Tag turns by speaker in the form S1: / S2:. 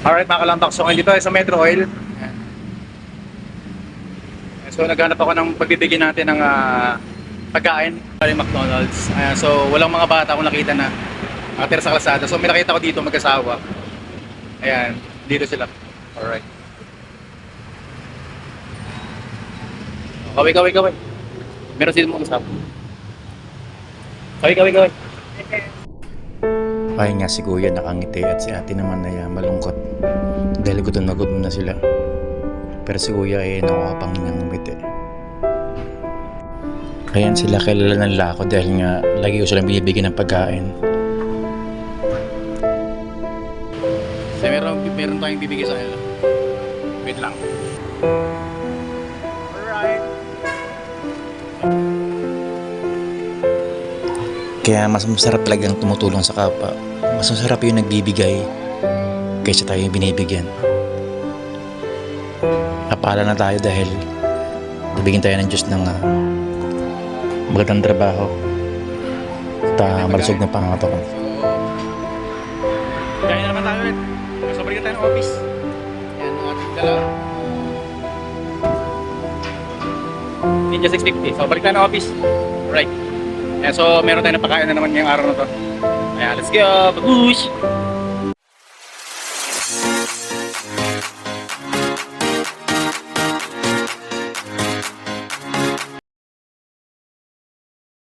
S1: Alright mga kalambak, so ngayon dito ay sa Metro Oil. So naghanap ako ng pagbibigyan natin ng ah, pagkain para McDonald's. Ayan, so walang mga bata akong nakita na nakatira sa kalsada. So may nakita ko dito mag-asawa. Ayan, dito sila. Alright. Kaway, kaway, kaway. Meron sila mga kasama. Kaway, kaway, kaway.
S2: Kaya nga si kuya nakangiti at si ate naman ay ah, malungkot. Dahil gutom na gutom na sila. Pero si kuya ay nakakapang ng ngumiti. Kaya sila kilala ng lako dahil nga lagi ko silang binibigyan ng pagkain.
S1: So, meron, meron tayong bibigay sa kanila. Wait lang. Alright.
S2: Kaya mas masarap talagang tumutulong sa kapwa. Mas masarap yung nagbibigay kaysa tayo yung binibigyan. Napala na tayo dahil nabigyan tayo ng Diyos ng ah, magandang trabaho at uh, malusog na pangangatawan.
S1: So, kaya na naman tayo ulit. So, balikan tayo ng office. Yan ang ating. Ninja 650. So, balik tayo ng office. Right. Yan, so, meron tayong napakain na naman ngayong araw na to. Ayan, let's go! Babush!